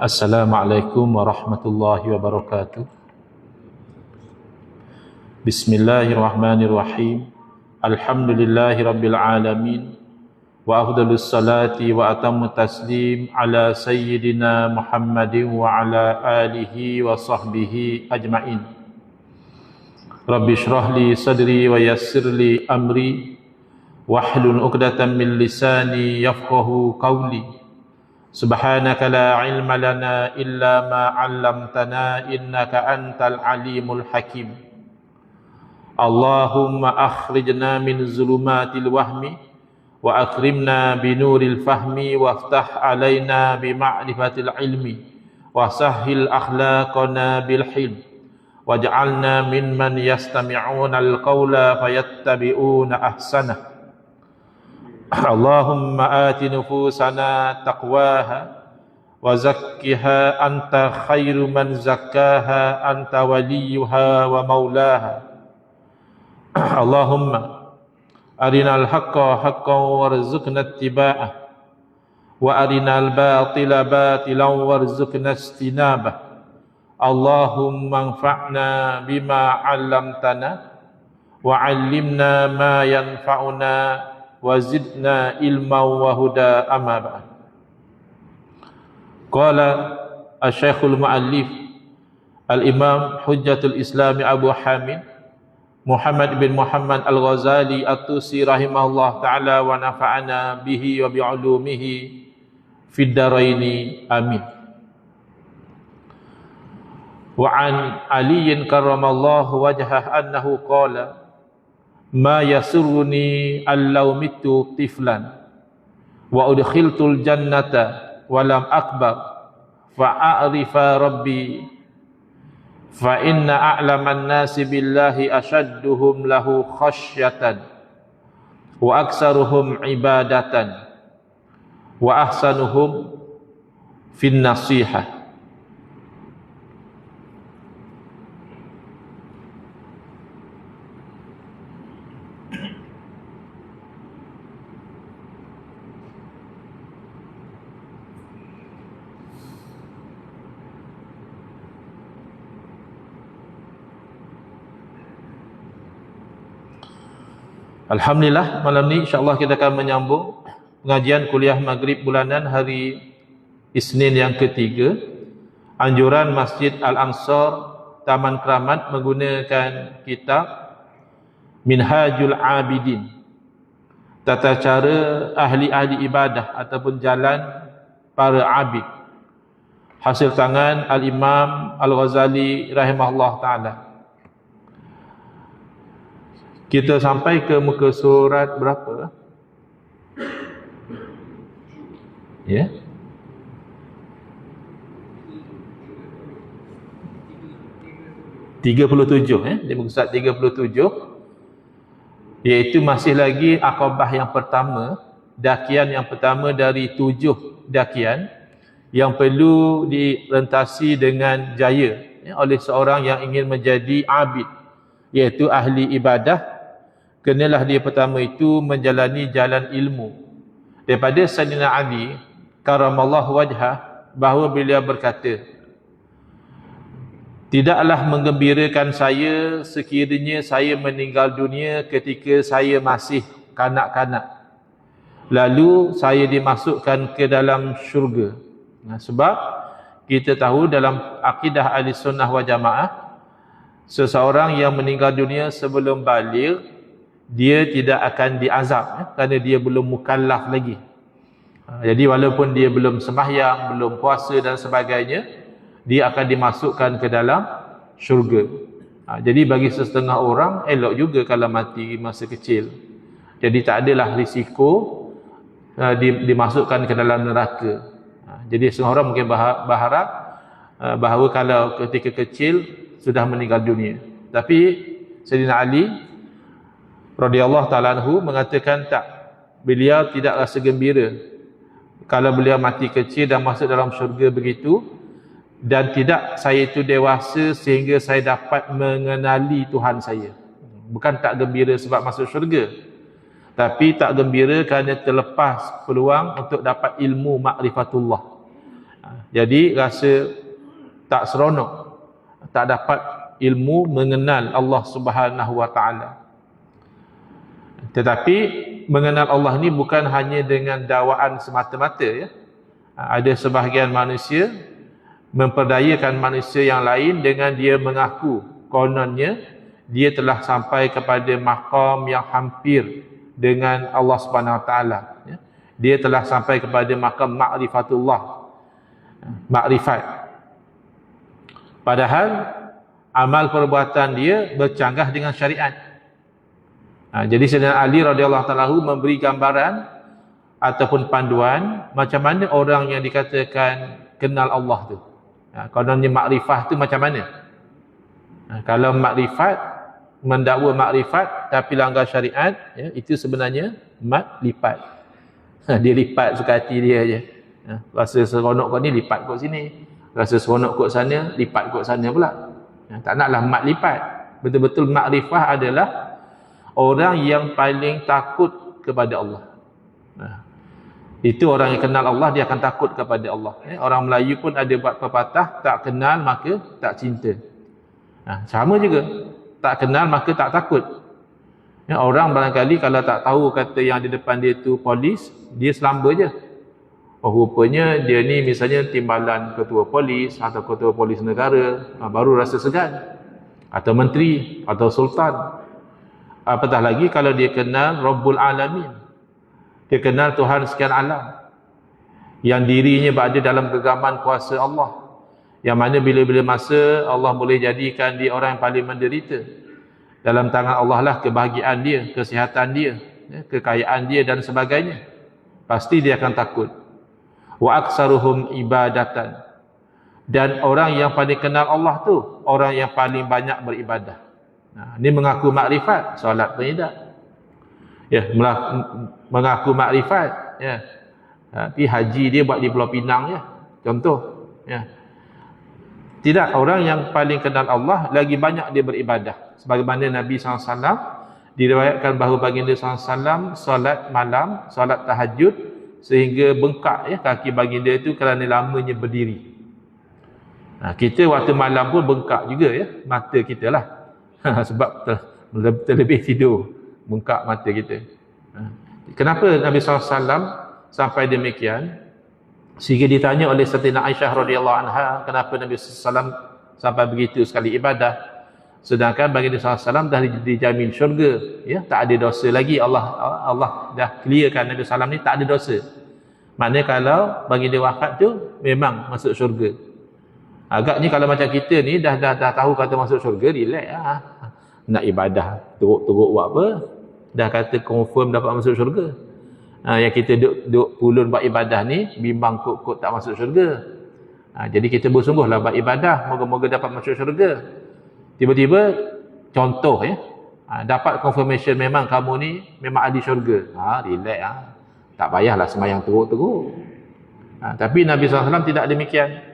Assalamualaikum warahmatullahi wabarakatuh. Bismillahirrahmanirrahim. Alhamdulillahi rabbil alamin. Wa afdalus salati wa atammu taslim ala sayyidina Muhammadin wa ala alihi wa sahbihi ajma'in. Rabbi shrah li sadri wa yassir li amri wahlul 'uqdatam min lisani yafqahu qawli. سبحانك لا علم لنا إلا ما علمتنا إنك أنت العليم الحكيم اللهم أخرجنا من ظلمات الوهم وأكرمنا بنور الفهم وافتح علينا بمعرفة العلم وسهل أخلاقنا بالحلم واجعلنا ممن يستمعون القول فيتبعون أحسنه اللهم آت نفوسنا تقواها وزكها أنت خير من زكاها أنت وليها ومولاها اللهم أرنا الحق حقا وارزقنا اتباعه وأرنا الباطل باطلا وارزقنا اجتنابه اللهم انفعنا بما علمتنا وعلمنا ما ينفعنا وزدنا علما وهدى أما بعد. قال الشيخ المؤلف الإمام حجة الإسلام أبو حامد محمد بن محمد الغزالي الطوسي رحمه الله تعالى ونفعنا به وبعلومه في الدارين. آمين. وعن علي كرم الله وجهه أنه قال ma yasurruni allau mitu tiflan. Wa udkhiltul jannata wa lam akbar. Fa a'rifa rabbi. Fa inna a'laman nasi billahi ashadduhum lahu khasyatan. Wa aksaruhum ibadatan. Wa ahsanuhum fin nasihah Alhamdulillah malam ni insyaAllah kita akan menyambung pengajian kuliah maghrib bulanan hari Isnin yang ketiga. Anjuran Masjid Al-Ansar Taman Keramat menggunakan kitab Minhajul Abidin. Tata cara ahli-ahli ibadah ataupun jalan para abid. Hasil tangan Al-Imam Al-Ghazali rahimahullah ta'ala kita sampai ke muka surat berapa? Ya. Tiga puluh tujuh, eh? Di muka surat tiga puluh tujuh, iaitu masih lagi akabah yang pertama, dakian yang pertama dari tujuh dakian yang perlu direntasi dengan jaya ya, oleh seorang yang ingin menjadi abid, iaitu ahli ibadah kenalah dia pertama itu menjalani jalan ilmu. Daripada Sayyidina Ali karamallahu wajhah bahawa beliau berkata tidaklah menggembirakan saya sekiranya saya meninggal dunia ketika saya masih kanak-kanak. Lalu saya dimasukkan ke dalam syurga. Nah, sebab kita tahu dalam akidah ahli sunnah wal jamaah seseorang yang meninggal dunia sebelum balik dia tidak akan diazab ya, kerana dia belum mukallaf lagi. Ha, jadi walaupun dia belum sembahyang, belum puasa dan sebagainya, dia akan dimasukkan ke dalam syurga. Ha, jadi bagi setengah orang elok juga kalau mati masa kecil. Jadi tak adalah risiko uh, dimasukkan ke dalam neraka. Ha, jadi setengah orang mungkin berharap uh, bahawa kalau ketika kecil sudah meninggal dunia. Tapi Sayyidina Ali radhiyallahu taala anhu mengatakan tak beliau tidak rasa gembira kalau beliau mati kecil dan masuk dalam syurga begitu dan tidak saya itu dewasa sehingga saya dapat mengenali Tuhan saya bukan tak gembira sebab masuk syurga tapi tak gembira kerana terlepas peluang untuk dapat ilmu makrifatullah ha, Jadi rasa tak seronok. Tak dapat ilmu mengenal Allah Subhanahu Wa Taala. Tetapi mengenal Allah ni bukan hanya dengan dakwaan semata-mata ya. Ada sebahagian manusia memperdayakan manusia yang lain dengan dia mengaku kononnya dia telah sampai kepada makam yang hampir dengan Allah Subhanahu Wa Taala ya. Dia telah sampai kepada makam ma'rifatullah. Makrifat. Padahal amal perbuatan dia bercanggah dengan syariat. Ha, jadi Sayyidina Ali radhiyallahu taala memberi gambaran ataupun panduan macam mana orang yang dikatakan kenal Allah tu. Ha, kononnya makrifah tu macam mana? Ha, kalau makrifat mendakwa makrifat tapi langgar syariat ya, itu sebenarnya mat lipat. Ha, dia lipat suka hati dia aje. Ha, rasa seronok kau ni lipat kau sini. Rasa seronok kau sana lipat kau sana pula. Ha, tak naklah mat lipat. Betul-betul makrifah adalah orang yang paling takut kepada Allah. Ha, itu orang yang kenal Allah dia akan takut kepada Allah. Eh, orang Melayu pun ada buat pepatah tak kenal maka tak cinta. Ha, sama juga tak kenal maka tak takut. Ya, orang barangkali kalau tak tahu kata yang di depan dia tu polis, dia selamba je. Oh rupanya dia ni misalnya timbalan ketua polis atau ketua polis negara, ha, baru rasa segan. Atau menteri atau sultan. Apatah lagi kalau dia kenal Rabbul Alamin. Dia kenal Tuhan sekian alam. Yang dirinya berada dalam genggaman kuasa Allah. Yang mana bila-bila masa Allah boleh jadikan dia orang yang paling menderita. Dalam tangan Allah lah kebahagiaan dia kesihatan dia ya, kekayaan dia dan sebagainya. Pasti dia akan takut. Wa aksaruhum ibadatan. Dan orang yang paling kenal Allah tu orang yang paling banyak beribadah ini mengaku makrifat solat pun tidak ya mengaku makrifat ya tapi haji dia buat di Pulau Pinang ya contoh ya tidak orang yang paling kenal Allah lagi banyak dia beribadah. Sebagaimana Nabi SAW diriwayatkan bahawa baginda SAW solat malam, solat tahajud sehingga bengkak ya kaki baginda itu kerana lamanya berdiri. Nah, kita waktu malam pun bengkak juga ya mata kita lah. Sebab terlebih tidur bengkak mata kita. Kenapa Nabi SAW sampai demikian? Sehingga ditanya oleh Sayyidina Aisyah radhiyallahu anha, kenapa Nabi sallallahu sampai begitu sekali ibadah sedangkan bagi Nabi sallallahu dah dijamin syurga, ya, tak ada dosa lagi. Allah Allah dah clearkan Nabi sallallahu ni tak ada dosa. Maknanya kalau bagi dia wafat tu memang masuk syurga. Agaknya kalau macam kita ni dah dah, dah tahu kata masuk syurga, relax ah. Nak ibadah teruk-teruk buat apa? Dah kata confirm dapat masuk syurga. Ha, yang kita duk, duk pulun buat ibadah ni bimbang kok-kok tak masuk syurga. Ha, jadi kita bersungguhlah buat ibadah moga-moga dapat masuk syurga. Tiba-tiba contoh ya. Ha, dapat confirmation memang kamu ni memang ahli syurga. Ha, relax ha. tak payahlah semayang teruk-teruk. Ha, tapi Nabi SAW tidak demikian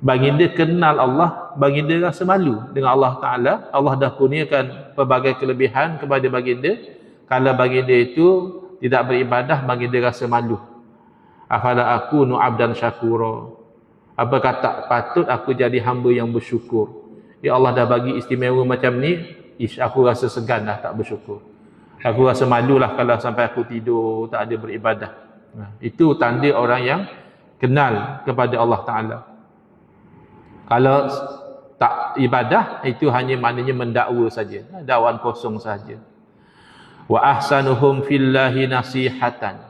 baginda kenal Allah baginda rasa malu dengan Allah Ta'ala. Allah dah kurniakan pelbagai kelebihan kepada baginda. Kalau baginda itu tidak beribadah bagi dia rasa malu. Afala aku nu abdan syakura. Apa kata patut aku jadi hamba yang bersyukur? Ya Allah dah bagi istimewa macam ni ish aku rasa segan dah tak bersyukur. Aku rasa malu lah kalau sampai aku tidur tak ada beribadah. Nah, itu tanda orang yang kenal kepada Allah Ta'ala kalau tak ibadah itu hanya maknanya mendakwa saja. Dakwaan kosong saja. Wa ahsanuhum fillahi nasihatan.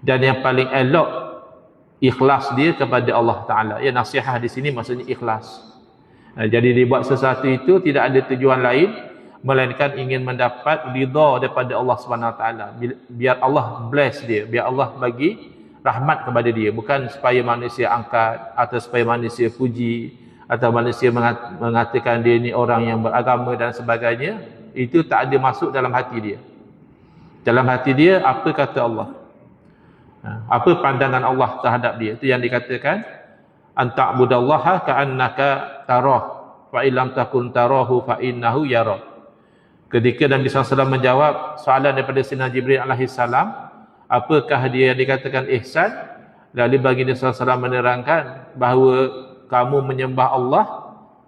Dan yang paling elok ikhlas dia kepada Allah taala. Ya nasihat di sini maksudnya ikhlas. Jadi dibuat sesuatu itu tidak ada tujuan lain melainkan ingin mendapat ridha daripada Allah Subhanahu Wa taala. Biar Allah bless dia biar Allah bagi rahmat kepada dia. Bukan supaya manusia angkat atau supaya manusia puji atau manusia mengatakan dia ni orang yang beragama dan sebagainya. Itu tak ada masuk dalam hati dia. Dalam hati dia apa kata Allah? Ha, apa pandangan Allah terhadap dia? Itu yang dikatakan anta'budallaha ka'annaka tarah fa illam takun tarahu fa innahu yara. Ketika Nabi SAW menjawab soalan daripada Sina Jibril alaihi salam apakah dia yang dikatakan ihsan Lalu baginda SAW menerangkan bahawa kamu menyembah Allah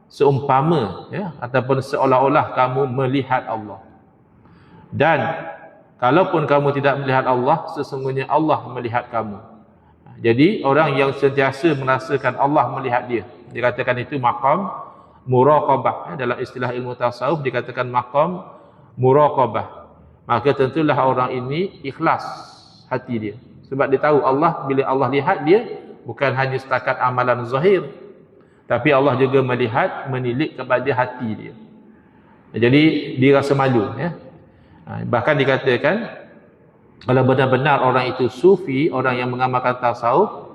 seumpama ya ataupun seolah-olah kamu melihat Allah. Dan kalaupun kamu tidak melihat Allah, sesungguhnya Allah melihat kamu. Jadi orang yang sentiasa merasakan Allah melihat dia. Dikatakan itu maqam muraqabah. Ya, dalam istilah ilmu tasawuf dikatakan maqam muraqabah. Maka tentulah orang ini ikhlas hati dia. Sebab dia tahu Allah bila Allah lihat dia bukan hanya setakat amalan zahir tapi Allah juga melihat menilik kepada hati dia. Jadi dia rasa malu ya. Ha, bahkan dikatakan kalau benar-benar orang itu sufi, orang yang mengamalkan tasawuf,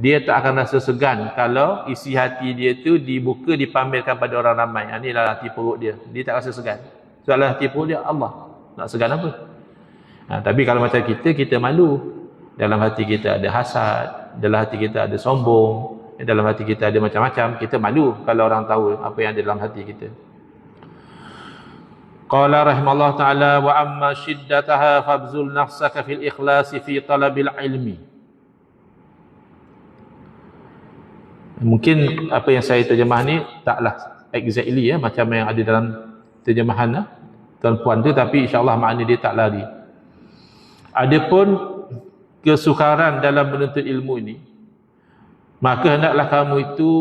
dia tak akan rasa segan kalau isi hati dia tu dibuka dipamerkan pada orang ramai. Ha, inilah hati perut dia. Dia tak rasa segan. Soalan hati perut dia Allah. Nak segan apa? Ha, tapi kalau macam kita, kita malu dalam hati kita ada hasad, dalam hati kita ada sombong, dalam hati kita ada macam-macam, kita malu kalau orang tahu apa yang ada dalam hati kita. Qala rahimallahu taala wa amma shiddataha fabzul nafsaka fil ikhlas fi talabil ilmi. Mungkin apa yang saya terjemah ni taklah exactly ya macam yang ada dalam terjemahan lah, tuan-puan tu tapi insya-Allah makna dia tak lari. Adapun kesukaran dalam menuntut ilmu ini maka hendaklah kamu itu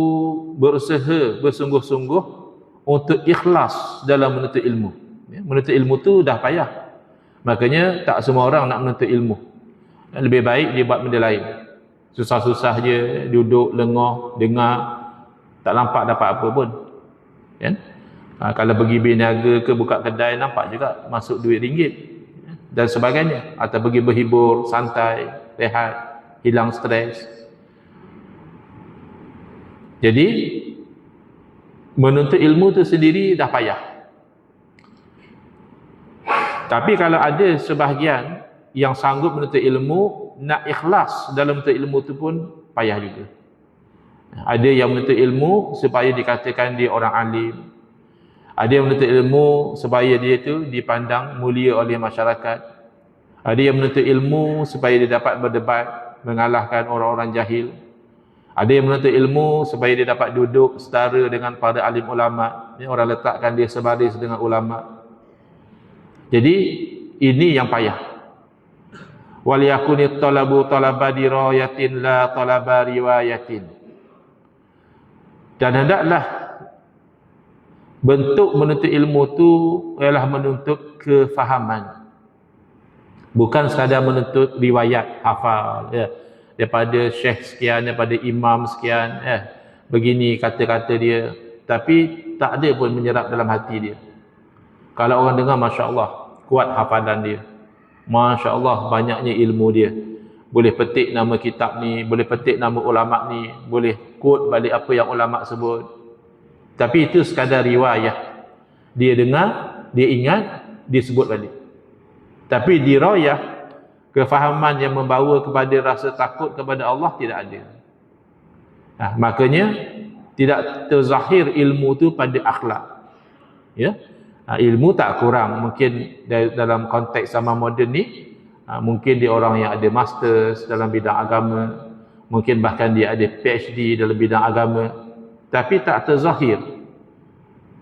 berusaha bersungguh-sungguh untuk ikhlas dalam menuntut ilmu. Ya, menuntut ilmu tu dah payah. Makanya tak semua orang nak menuntut ilmu. Lebih baik dia buat benda lain. Susah-susah je duduk lengah dengar tak nampak dapat apa pun. Kan ha, kalau pergi berniaga ke buka kedai nampak juga masuk duit ringgit dan sebagainya. Atau pergi berhibur santai rehat hilang stres. Jadi menuntut ilmu tu sendiri dah payah. Tapi kalau ada sebahagian yang sanggup menuntut ilmu nak ikhlas dalam menuntut ilmu tu pun payah juga. Ada yang menuntut ilmu supaya dikatakan dia orang alim ada yang menuntut ilmu supaya dia itu dipandang mulia oleh masyarakat. Ada yang menuntut ilmu supaya dia dapat berdebat, mengalahkan orang-orang jahil. Ada yang menuntut ilmu supaya dia dapat duduk setara dengan para alim ulama. Ini orang letakkan dia sebaris dengan ulama. Jadi ini yang payah. Wal yakuni talabu talaba dirayatin la talaba riwayatin. Dan hendaklah bentuk menuntut ilmu tu ialah menuntut kefahaman. Bukan sekadar menuntut riwayat hafal ya. Daripada syekh sekian daripada imam sekian ya. Begini kata-kata dia. Tapi tak ada pun menyerap dalam hati dia. Kalau orang dengar masya-Allah kuat hafalan dia. masya-Allah banyaknya ilmu dia. Boleh petik nama kitab ni boleh petik nama ulama ni boleh quote balik apa yang ulama sebut tapi itu sekadar riwayat. Dia dengar, dia ingat, dia sebut balik. Tapi di rayah, kefahaman yang membawa kepada rasa takut kepada Allah tidak ada. Nah, makanya tidak terzahir ilmu tu pada akhlak. Ya. Nah, ilmu tak kurang. Mungkin dalam konteks zaman moden ni, mungkin dia orang yang ada masters dalam bidang agama, mungkin bahkan dia ada PhD dalam bidang agama, tapi tak terzahir.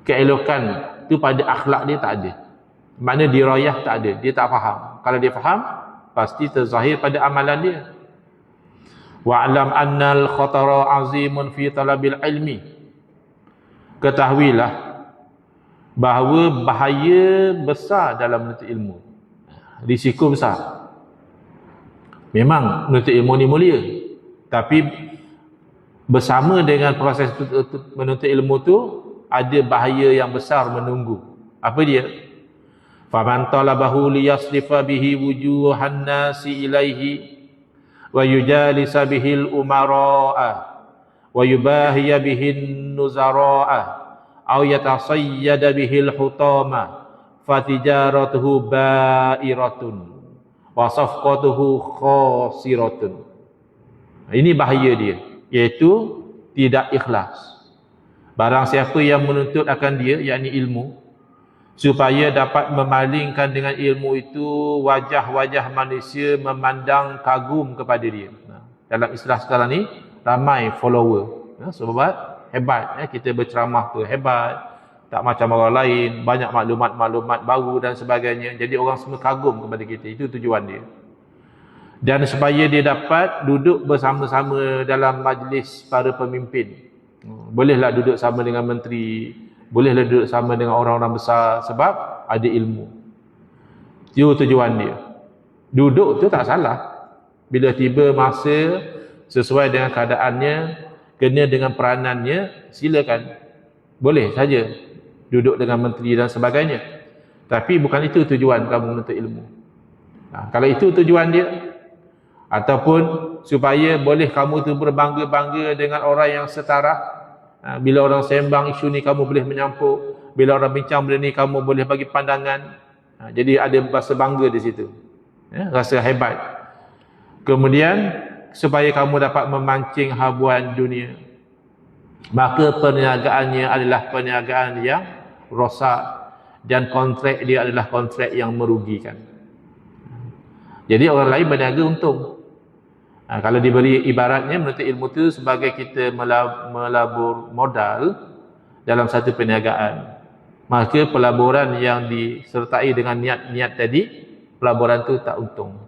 Keelokan tu pada akhlak dia tak ada. Mana dirayah tak ada. Dia tak faham. Kalau dia faham pasti terzahir pada amalan dia. Wa'lam annal khatara azimun fi talabil ilmi. Ketahuilah bahawa bahaya besar dalam menuntut ilmu. Risiko besar. Memang menuntut ilmu ni mulia. Tapi bersama dengan proses menuntut ilmu tu ada bahaya yang besar menunggu. Apa dia? Faman talabahu liyasrifa bihi wujuhan nasi ilaihi wa yujalisa bihi al-umara'a wa yubahiya bihi an-nuzara'a aw yatasayyada bihi al-hutama fatijaratuhu ba'iratun wa safqatuhu khasiratun. Ini bahaya dia iaitu tidak ikhlas. Barang siapa yang menuntut akan dia yakni ilmu supaya dapat memalingkan dengan ilmu itu wajah-wajah manusia memandang kagum kepada dia. Dalam istilah sekarang ni ramai follower. Sebab hebat ya, kita berceramah tu hebat tak macam orang lain banyak maklumat-maklumat baru dan sebagainya. Jadi orang semua kagum kepada kita. Itu tujuan dia dan supaya dia dapat duduk bersama-sama dalam majlis para pemimpin. Bolehlah duduk sama dengan menteri bolehlah duduk sama dengan orang-orang besar sebab ada ilmu. Itu tujuan dia. Duduk tu tak salah. Bila tiba masa sesuai dengan keadaannya kena dengan peranannya silakan. Boleh saja duduk dengan menteri dan sebagainya. Tapi bukan itu tujuan kamu menuntut ilmu. Nah, kalau itu tujuan dia ataupun supaya boleh kamu tu berbangga-bangga dengan orang yang setara. Nah, bila orang sembang isu ni kamu boleh menyampuk. Bila orang bincang benda ni kamu boleh bagi pandangan. Nah, jadi ada rasa bangga di situ. Ya, rasa hebat. Kemudian supaya kamu dapat memancing habuan dunia. Maka perniagaannya adalah perniagaan yang rosak dan kontrak dia adalah kontrak yang merugikan. Jadi orang lain berniaga untung ha, kalau diberi ibaratnya menuntut ilmu itu sebagai kita melabur modal dalam satu perniagaan. Maka pelaburan yang disertai dengan niat-niat tadi pelaburan itu tak untung.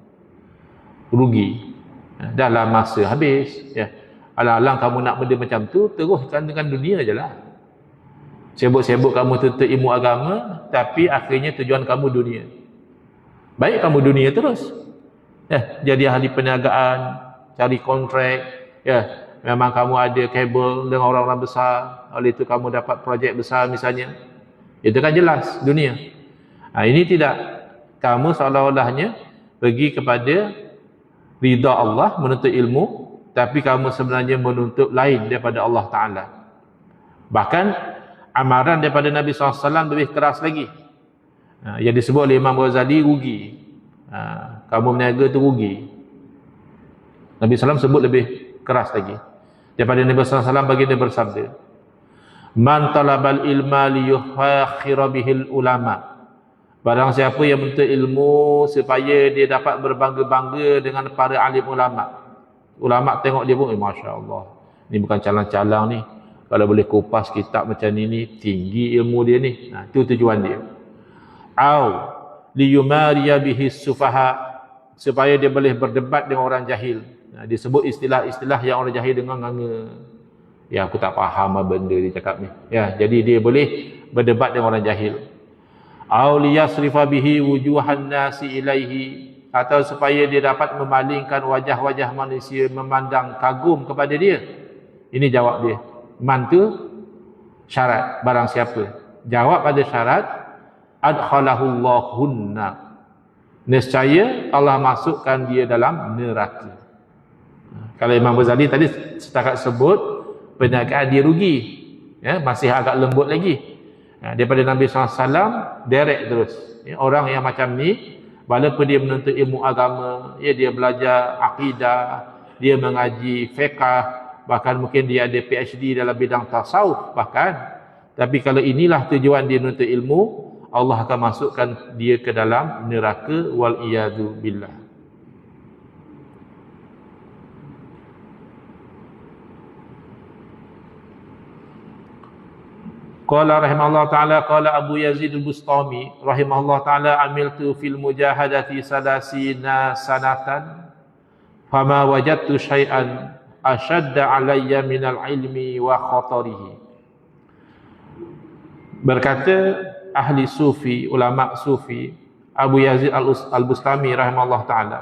Rugi. Ha, dalam masa habis ya. Alang-alang kamu nak benda macam tu teruskan dengan dunia je lah. Sibuk-sibuk kamu tuntut ilmu agama tapi akhirnya tujuan kamu dunia. Baik kamu dunia terus. Ya, jadi ahli perniagaan cari kontrak ya, memang kamu ada kabel dengan orang-orang besar oleh itu kamu dapat projek besar misalnya. Itu kan jelas dunia. Ha, ini tidak. Kamu seolah-olahnya pergi kepada ridha Allah menuntut ilmu tapi kamu sebenarnya menuntut lain daripada Allah Ta'ala. Bahkan amaran daripada Nabi SAW lebih keras lagi. Ha, yang disebut oleh Imam Ghazali rugi. Ha, kamu meniaga tu rugi Nabi SAW sebut lebih keras lagi. Daripada Nabi SAW bagi dia bersabda man talabal ilma liyuhakhira bihil ulama. Barang siapa yang menuntut ilmu supaya dia dapat berbangga-bangga dengan para alim ulama' ulama tengok dia pun eh, Masya Allah ni bukan calang-calang ni. Kalau boleh kupas kitab macam ni ni tinggi ilmu dia ni. Nah, itu tujuan dia. Au liyumariya bihi sufaha supaya dia boleh berdebat dengan orang jahil disebut istilah-istilah yang orang jahil dengan nganga. Ya aku tak faham apa benda dia cakap ni. Ya jadi dia boleh berdebat dengan orang jahil. Au liyasrifa bihi wujuhan nasi ilaihi. Atau supaya dia dapat memalingkan wajah-wajah manusia memandang kagum kepada dia. Ini jawab dia. Mantu syarat barang siapa? Jawab pada syarat adkhalahullahunna nescaya Allah masukkan dia dalam neraka kalau Imam Ghazali tadi setakat sebut perniagaan dia rugi. Ya, masih agak lembut lagi. Ya, daripada Nabi SAW direct terus. Ya, orang yang macam ni walaupun dia menuntut ilmu agama ya dia belajar akidah dia mengaji fiqh bahkan mungkin dia ada PhD dalam bidang tasawuf bahkan. Tapi kalau inilah tujuan dia menuntut ilmu Allah akan masukkan dia ke dalam neraka wal iyadu billah Qala rahimahullah ta'ala qala Abu Yazid al-Bustami rahimahullah ta'ala amiltu fil mujahadati salasina sanatan fama wajadtu syai'an ashadda alayya minal ilmi wa khatarihi. Berkata ahli sufi ulama sufi Abu Yazid al-Bustami rahimahullah ta'ala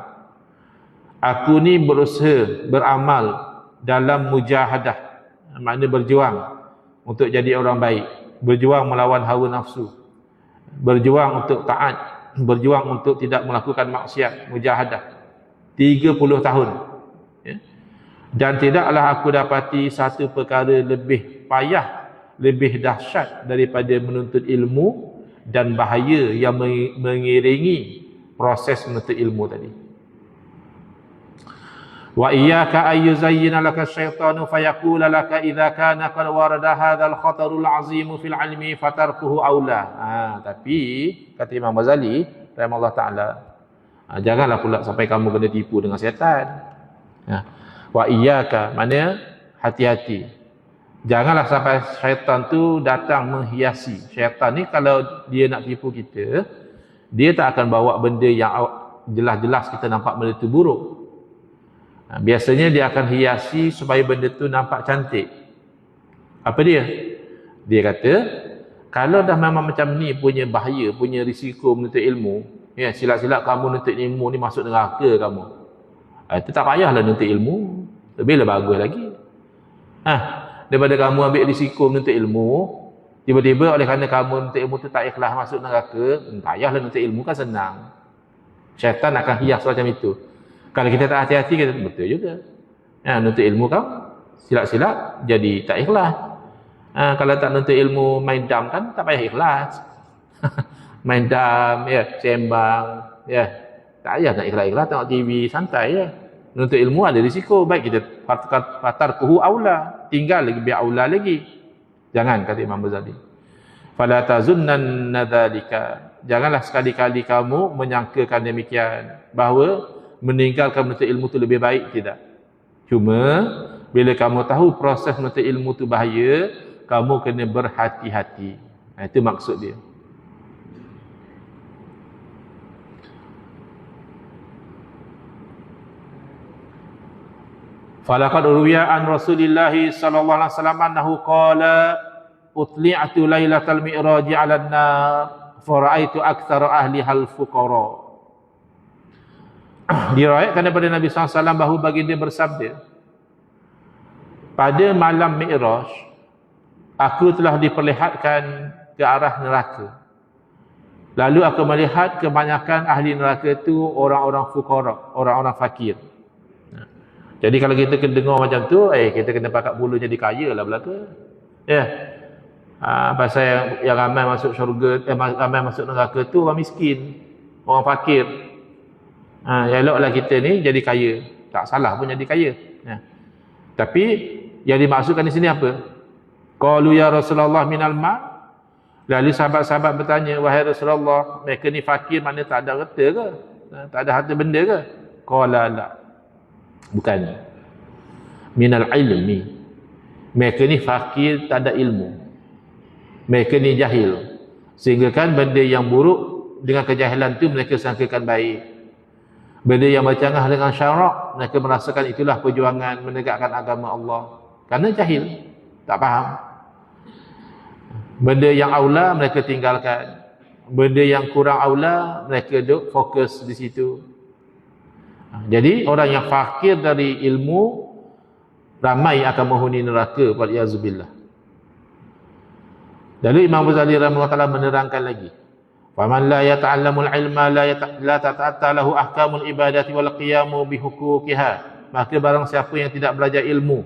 aku ni berusaha beramal dalam mujahadah makna berjuang untuk jadi orang baik. Berjuang melawan hawa nafsu. Berjuang untuk taat. Berjuang untuk tidak melakukan maksiat mujahadah. 30 tahun. Ya. dan tidaklah aku dapati satu perkara lebih payah lebih dahsyat daripada menuntut ilmu dan bahaya yang mengiringi proses menuntut ilmu tadi iyyaka ay yuzayyina laka syaitanu fayaqula laka idza kana qad warada hadzal khatarul azim fil ilmi fatarkuhu aula ha, tapi kata Imam Ghazali rahimallahu taala ha, janganlah pula sampai kamu kena tipu dengan syaitan ha. Wa iyyaka mana hati-hati. Janganlah sampai syaitan tu datang menghiasi. Syaitan ni kalau dia nak tipu kita, dia tak akan bawa benda yang jelas-jelas kita nampak benda tu buruk. Ha, biasanya dia akan hiasi supaya benda tu nampak cantik. Apa dia? Dia kata, kalau dah memang macam ni punya bahaya, punya risiko menuntut ilmu, ya silap-silap kamu menuntut ilmu ni masuk neraka kamu. Ha, itu tak payahlah menuntut ilmu. Lebihlah bagus lagi. Ha, daripada kamu ambil risiko menuntut ilmu tiba-tiba oleh kerana kamu menuntut ilmu tu tak ikhlas masuk neraka tak payahlah menuntut ilmu kan senang syaitan akan hias macam itu kalau kita tak hati-hati kita betul juga. Ya, menuntut ilmu kamu silap-silap jadi tak ikhlas. Ha, kalau tak menuntut ilmu main dam kan tak payah ikhlas. Main dam ya sembang ya. Tak payah nak ikhlas-ikhlas tengok TV santai ya. Menuntut ilmu ada risiko baik kita fatar kuhu aula tinggal lagi biar aula lagi. Jangan kata Imam Ghazali. Fala tazunnan nadzalika janganlah sekali-kali kamu menyangkakan demikian bahawa meninggalkan menuntut ilmu itu lebih baik tidak? Cuma bila kamu tahu proses menuntut ilmu itu bahaya kamu kena berhati-hati. Itu maksud dia. Falaqad ruwiya an Rasulillah sallallahu alaihi wasallam annahu qala utli'tu lailatal mi'raj 'ala an-nar fara'aitu aktsara ahli hal fuqara. Diriwayatkan daripada Nabi SAW bahawa baginda bersabda pada malam Mi'raj aku telah diperlihatkan ke arah neraka. Lalu aku melihat kebanyakan ahli neraka itu orang-orang fuqara, orang-orang fakir. Jadi kalau kita kena dengar macam tu, eh kita kena pakat bulu jadi kaya lah belaka. Ya. Yeah. Ha, pasal yang, yang ramai masuk syurga, eh, ramai masuk neraka tu orang miskin, orang fakir. Ha, eloklah kita ni jadi kaya. Tak salah pun jadi kaya. Ya. Tapi yang dimaksudkan di sini apa? Qalu ya Rasulullah minal ma? Lalu sahabat-sahabat bertanya, wahai Rasulullah, mereka ni fakir mana tak ada harta ke? Ha, tak ada harta benda ke? Qala la bukan minal ilmi mereka ni fakir tak ada ilmu mereka ni jahil sehingga kan benda yang buruk dengan kejahilan tu mereka sangkakan baik benda yang bercanggah dengan syarak mereka merasakan itulah perjuangan menegakkan agama Allah. Kerana jahil. Tak faham. Benda yang aula mereka tinggalkan. Benda yang kurang aula mereka duk fokus di situ. Jadi orang yang fakir dari ilmu ramai akan menghuni neraka pada yazubillah. Lalu Imam Ghazali rahimahullah menerangkan lagi. Faman la yata'allamul ilma la tata'atta lahu ahkamul ibadati wal qiyamu bihuquqiha. Maka barang siapa yang tidak belajar ilmu,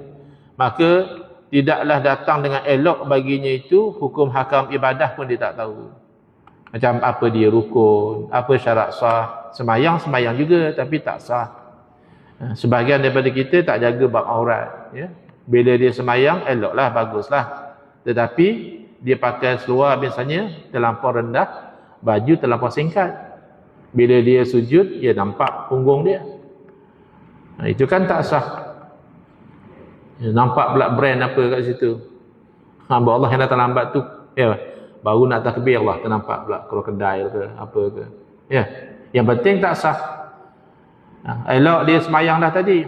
maka tidaklah datang dengan elok baginya itu hukum hakam ibadah pun dia tak tahu. Macam apa dia rukun, apa syarat sah, semayang semayang juga tapi tak sah ha, sebahagian daripada kita tak jaga bab aurat ya bila dia semayang eloklah baguslah tetapi dia pakai seluar biasanya terlampau rendah baju terlampau singkat bila dia sujud dia nampak punggung dia nah, itu kan tak sah ya, nampak pula brand apa kat situ hamba Allah yang datang lambat tu ya baru nak takbir Allah ternampak pula krokodil ke apa ke ya yang penting tak sah. Ha, elok dia semayang dah tadi.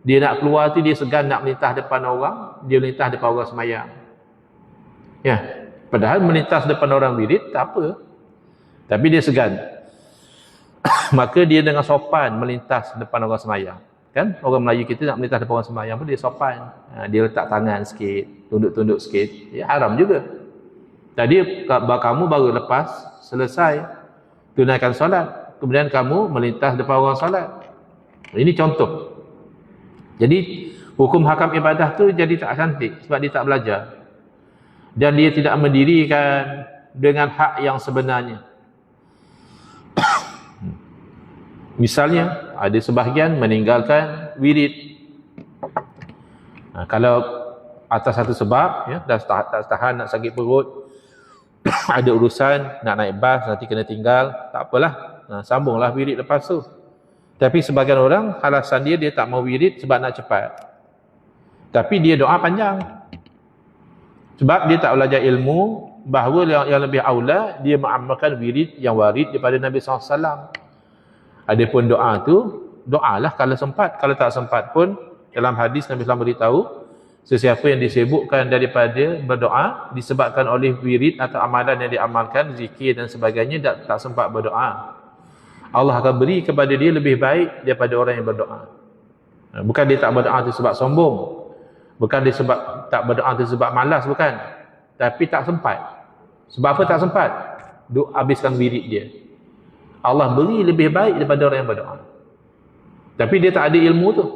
Dia nak keluar tu dia segan nak melintas depan orang, dia melintas depan orang semayang. Ya. Padahal melintas depan orang wirid tak apa. Tapi dia segan. Maka dia dengan sopan melintas depan orang semayang. Kan? Orang Melayu kita nak melintas depan orang semayang pun dia sopan. Ha, dia letak tangan sikit, tunduk-tunduk sikit. Ya haram juga. Tadi kamu baru lepas selesai tunaikan solat kemudian kamu melintas depan orang salat. Ini contoh. Jadi hukum hakam ibadah tu jadi tak cantik sebab dia tak belajar. Dan dia tidak mendirikan dengan hak yang sebenarnya. Misalnya ada sebahagian meninggalkan wirid. Nah, kalau atas satu sebab ya dah tak tahan nak sakit perut ada urusan nak naik bas nanti kena tinggal tak apalah Ha, sambunglah wirid lepas tu. Tapi sebagian orang alasan dia dia tak mau wirid sebab nak cepat. Tapi dia doa panjang. Sebab dia tak belajar ilmu bahawa yang, yang lebih aula dia mengamalkan wirid yang warid daripada Nabi SAW. Adapun doa tu doalah kalau sempat. Kalau tak sempat pun dalam hadis Nabi SAW beritahu Sesiapa yang disebutkan daripada berdoa disebabkan oleh wirid atau amalan yang diamalkan, zikir dan sebagainya tak, tak sempat berdoa. Allah akan beri kepada dia lebih baik daripada orang yang berdoa. Bukan dia tak berdoa itu sebab sombong. Bukan dia sebab tak berdoa itu sebab malas bukan. Tapi tak sempat. Sebab apa tak sempat? Duk habiskan wirid dia. Allah beri lebih baik daripada orang yang berdoa. Tapi dia tak ada ilmu tu.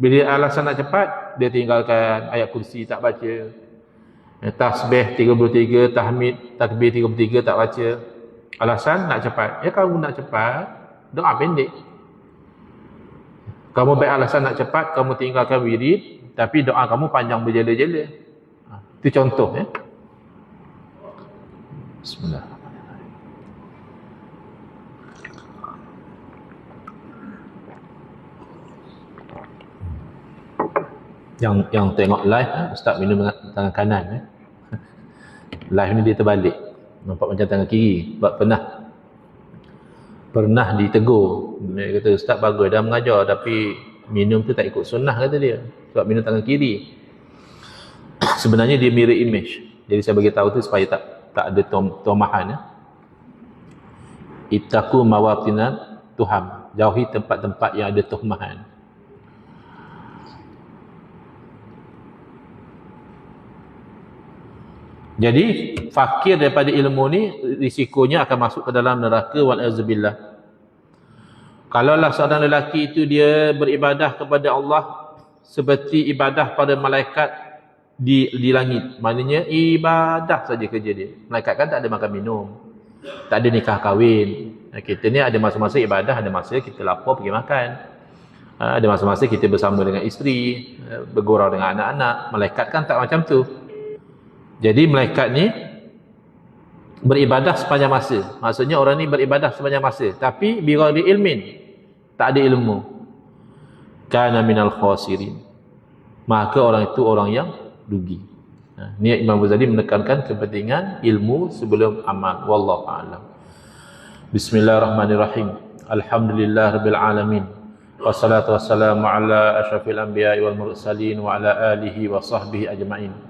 Bila alasan nak cepat, dia tinggalkan ayat kursi tak baca. Eh, tasbih 33, tahmid, takbir 33 tak baca. Alasan nak cepat. Ya kamu nak cepat, doa pendek. Kamu baik alasan nak cepat, kamu tinggalkan wirid, tapi doa kamu panjang berjela-jela. Ha, itu contoh ya. Bismillah. Yang yang tengok live ustaz minum dengan tangan kanan eh. live ni dia terbalik. Nampak macam tangan kiri. Sebab pernah pernah ditegur. Dia kata ustaz bagus dah mengajar tapi minum tu tak ikut sunnah kata dia. Sebab minum tangan kiri. Sebenarnya dia mirror image. Jadi saya bagi tahu tu supaya tak tak ada tom, tomahan eh. itaku mawatina tuham. Jauhi tempat-tempat yang ada tuhmahan Jadi fakir daripada ilmu ni risikonya akan masuk ke dalam neraka wal azbillah. Kalau lah seorang lelaki itu dia beribadah kepada Allah seperti ibadah pada malaikat di di langit. Maknanya ibadah saja kerja dia. Malaikat kan tak ada makan minum. Tak ada nikah kahwin. Kita ni ada masa-masa ibadah, ada masa kita lapar pergi makan. Ha, ada masa-masa kita bersama dengan isteri, bergurau dengan anak-anak. Malaikat kan tak macam tu. Jadi malaikat ni beribadah sepanjang masa. Maksudnya orang ni beribadah sepanjang masa. Tapi bila dia ilmin, tak ada ilmu. Kana minal khasirin. Maka orang itu orang yang rugi. Ha, ni Imam Ghazali menekankan kepentingan ilmu sebelum amal. Wallahu a'lam. Bismillahirrahmanirrahim. Alhamdulillah rabbil alamin. Wassalatu wassalamu ala asyrafil anbiya'i wal mursalin wa ala alihi wa sahbihi ajma'in.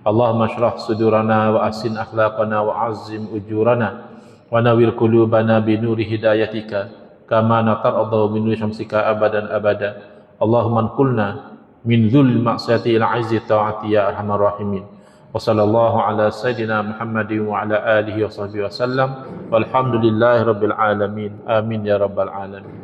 Allahumma syrah sudurana wa asin akhlaqana wa azim ujurana wa nawil qulubana bi nuri hidayatika kama natar Allah min nuri syamsika abadan abada. Allahumma qulna min dhul ma'siyati ila izzi ta'ati ya arhamar rahimin. Wa sallallahu ala sayyidina muhammadin wa ala alihi wa sahbihi wa walhamdulillahi rabbil alamin. Amin ya rabbal alamin.